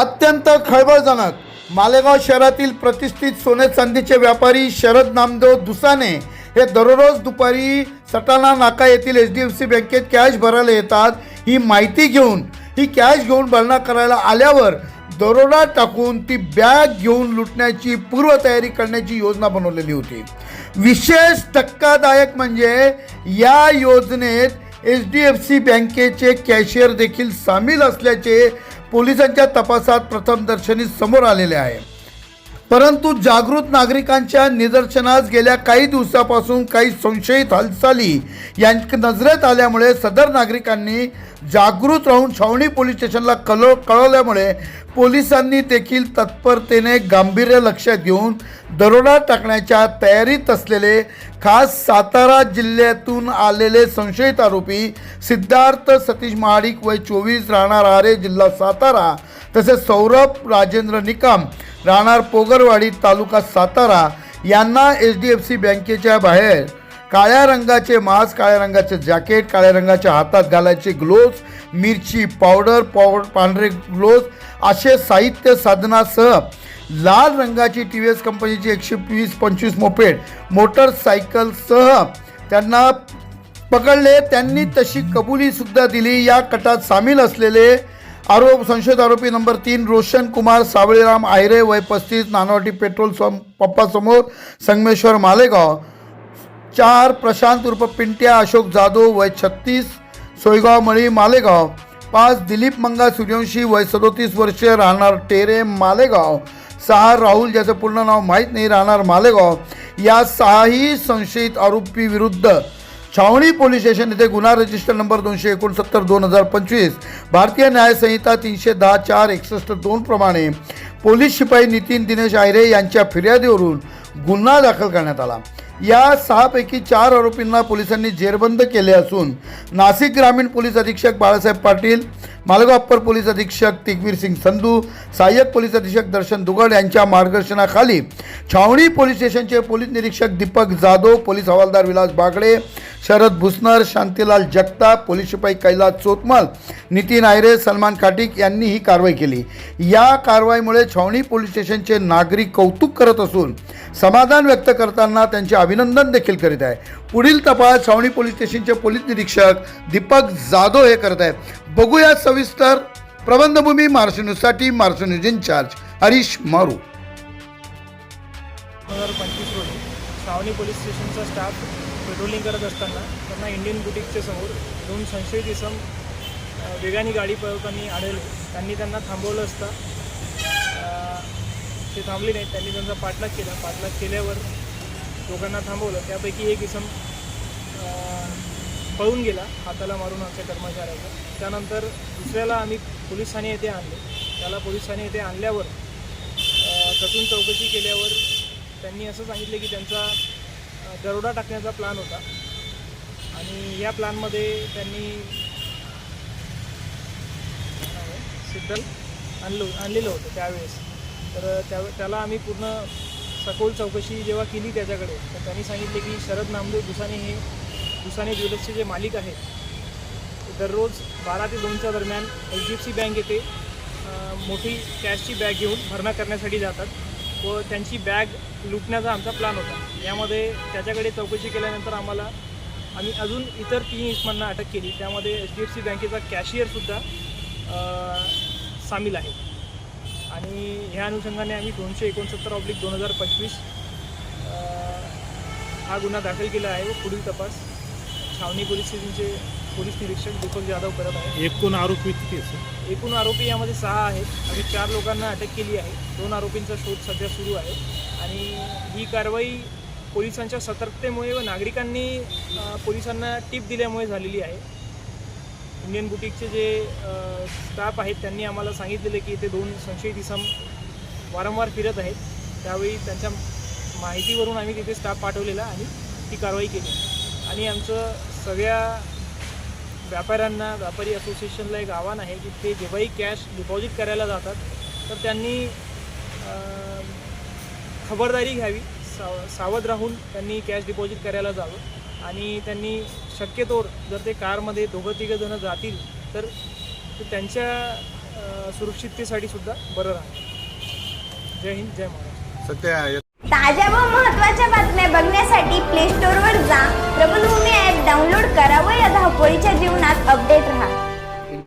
अत्यंत खळबळजनक. मालेगाव शहरातील प्रतिष्ठित सोने चांदीचे व्यापारी शरद नामदेव दुसाने हे दररोज दुपारी सटाणा नाका येथील एच डी एफ सी बँकेत कॅश भरायला येतात. ही माहिती घेऊन ही कॅश घेऊन भरणा करायला आल्यावर दरोडा टाकून ती बॅग घेऊन लुटण्याची पूर्वतयारी करण्याची योजना बनवलेली होती. विशेष धक्कादायक म्हणजे या योजनेत एच डी एफ सी बँकेचे कॅशियर देखील सामील असल्याचे पोलिसांच्या तपासात प्रथमदर्शनी समोर आलेले आहे. परंतु जागृत नागरिकांच्या निदर्शनास गेल्या काही दिवसापासून काही संशयित हालचाली यांच्या नजरेत आल्यामुळे सदर नागरिकांनी जागृत राहून छावणी पोलीस स्टेशनला कळव कळवल्यामुळे पोलिसांनी देखील तत्परतेने गांभीर्य लक्षात घेऊन दरोडा टाकण्याच्या तयारीत असलेले खास सातारा जिल्ह्यातून आलेले संशयित आरोपी सिद्धार्थ सतीश महाडिक वय चोवीस राहणार आरे जिल्हा सातारा तसेच सौरभ राजेंद्र निकम राहणार पोगरवाडी तालुका सातारा यांना एच डी एफ सी बँकेच्या बाहेर. काळ्या रंगाचे मास्क काळ्या रंगाचे जॅकेट काळ्या रंगाच्या हातात घालायचे ग्लोव्ज मिरची पावडर पावड पांढरे ग्लोव्ज असे साहित्य साधनासह लाल रंगाची टी व्ही एस कंपनीची एकशे वीस पंचवीस मोपेड मोटरसायकलसह त्यांना पकडले. त्यांनी तशी कबुलीसुद्धा दिली. या कटात सामील असलेले आरोप संशयित आरोपी नंबर तीन रोशन कुमार सावळीराम आयरे वय पस्तीस नानवाटी पेट्रोल सम पप्पासमोर संगमेश्वर मालेगाव. चार प्रशांत उर्फ पिंट्या अशोक जाधव वय छत्तीस सोयगाव मळी मालेगाव. पाच दिलीप मंगा सूर्यवंशी वय सदोतीस वर्ष राहणार टेरे मालेगाव. सहा राहुल ज्याचं पूर्ण नाव माहीत नाही राहणार मालेगाव. या सहाही संशयित आरोपी विरुद्ध छावणी पोलीस स्टेशन येथे गुन्हा रजिस्टर नंबर दोनशे एकोणसत्तर दोन हजार पंचवीस भारतीय न्यायसंहिता तीनशे दहा चार एकसष्ट दोन प्रमाणे पोलीस शिपाई नितीन दिनेश आयरे यांच्या फिर्यादीवरून गुन्हा दाखल करण्यात आला. या सहापैकी चार आरोपींना पोलिसांनी जेरबंद केले असून नाशिक ग्रामीण पोलीस अधीक्षक बाळासाहेब पाटील मालगाव अप्पर पोलीस अधीक्षक तिगवीर सिंग संधू सहाय्यक पोलीस अधीक्षक दर्शन दुगड यांच्या मार्गदर्शनाखाली छावणी पोलीस स्टेशनचे पोलीस निरीक्षक दीपक जाधव पोलीस हवालदार विलास बागडे शरद भुसनर शांतीलाल जगताप पोलीस शिपाई कैलास चोतमल नितीन आयरे सलमान खाटिक यांनी ही कारवाई केली. या कारवाईमुळे छावणी पोलीस स्टेशनचे नागरिक कौतुक करत असून समाधान व्यक्त करताना त्यांचे अभिनंदन देखील करीत आहे. पुढील तपास छावणी पोलीस स्टेशनचे पोलीस निरीक्षक दीपक जाधव हे करत आहेत. बघूया सविस्तर. प्रबंधभूमी महाराष्ट्र न्यूजसाठी महाराष्ट्र न्यूज इन्चार्ज हरीश मारू. दोन हजार पंचवीस रोजी सावनी पोलीस स्टेशनचा स्टाफ पेट्रोलिंग करत असताना त्यांना इंडियन बुटीकच्या समोर दोन संशयित इसम वेगाने गाडी पळवताना आढळले. त्यांनी त्यांना थांबवलं असता ते थांबले नाहीत. त्यांनी त्यांचा पाठलाग केला. पाठलाग केल्यावर दोघांना थांबवलं. त्यापैकी एक इसम पळून गेला हाताला मारून आमच्या कर्मचाऱ्याचा. त्यानंतर दुसऱ्याला आम्ही पोलीस ठाणे येथे आणले. त्याला पोलीस ठाणे येथे आणल्यावर कसून चौकशी केल्यावर त्यांनी असं सांगितलं की त्यांचा दरोडा टाकण्याचा प्लॅन होता. आणि या प्लॅनमध्ये त्यांनी काय सिद्धल आणलं आणलेलं होतं त्यावेळेस. तर त्या त्याला आम्ही पूर्ण सखोल चौकशी जेव्हा केली त्याच्याकडे तर त्यांनी सांगितले की शरद नामदेव दुसाने हे दुसाने ज्वेलर्सचे जे मालिक आहेत दररोज बारा ते दोनच्या दरम्यान H D F C bank येथे मोठी कॅशची बॅग घेऊन भरणा करण्यासाठी जातात व त्यांची बॅग लुटण्याचा आमचा प्लॅन होता. यामध्ये त्याच्याकडे चौकशी केल्यानंतर आम्हाला आम्ही अजून इतर तीन इसमांना अटक केली. त्यामध्ये एच डी एफ सी बँकेचा कॅशियरसुद्धा सामील आहे. आणि ह्या अनुषंगाने आम्ही दोनशे एकोणसत्तर ऑब्लिक दोन हजार पंचवीस हा गुन्हा दाखल केला आहे व पुढील तपास छावणी पोलीस स्टेशनचे पोलीस निरीक्षक दीपक जाधव करत आहेत. एकूण आरोपी किती असेल एकूण आरोपी यामध्ये सहा आहेत आम्ही चार लोकांना अटक केली आहे. दोन आरोपींचा शोध सध्या सुरू आहे आणि ही कारवाई पोलिसांच्या सतर्कतेमुळे व नागरिकांनी पोलिसांना टीप दिल्यामुळे झालेली आहे. इंडियन बुटीकचे जे स्टाफ आहेत त्यांनी आम्हाला सांगितलेले की ते दोन संशयित इसम वारंवार फिरत आहेत. त्यावेळी त्यांच्या माहितीवरून आम्ही तिथे स्टाफ पाठवलेला आणि ती कारवाई केली. आणि आमचं सगळ्या व्यापाऱ्यांना व्यापारी असोसिएशनला एक आव्हान आहे की ते जेव्हाही कॅश डिपॉझिट करायला जातात तर त्यांनी खबरदारी घ्यावी. साव सावध राहून त्यांनी कॅश डिपॉझिट करायला जावं. आणि त्यांनी शक्यतोवर जर ते कारमध्ये दोघं तिघं जणं जातील तर ते त्यांच्या सुरक्षिततेसाठी सुद्धा बरं राहणार. जय हिंद जय महाराष्ट्र. सध्या ताज्या व महत्त्वाच्या बातम्या बघण्यासाठी प्ले स्टोअरवर जा. प्रबलभूमी ॲप डाउनलोड करा व या धावपळीच्या जीवनात अपडेट राहा.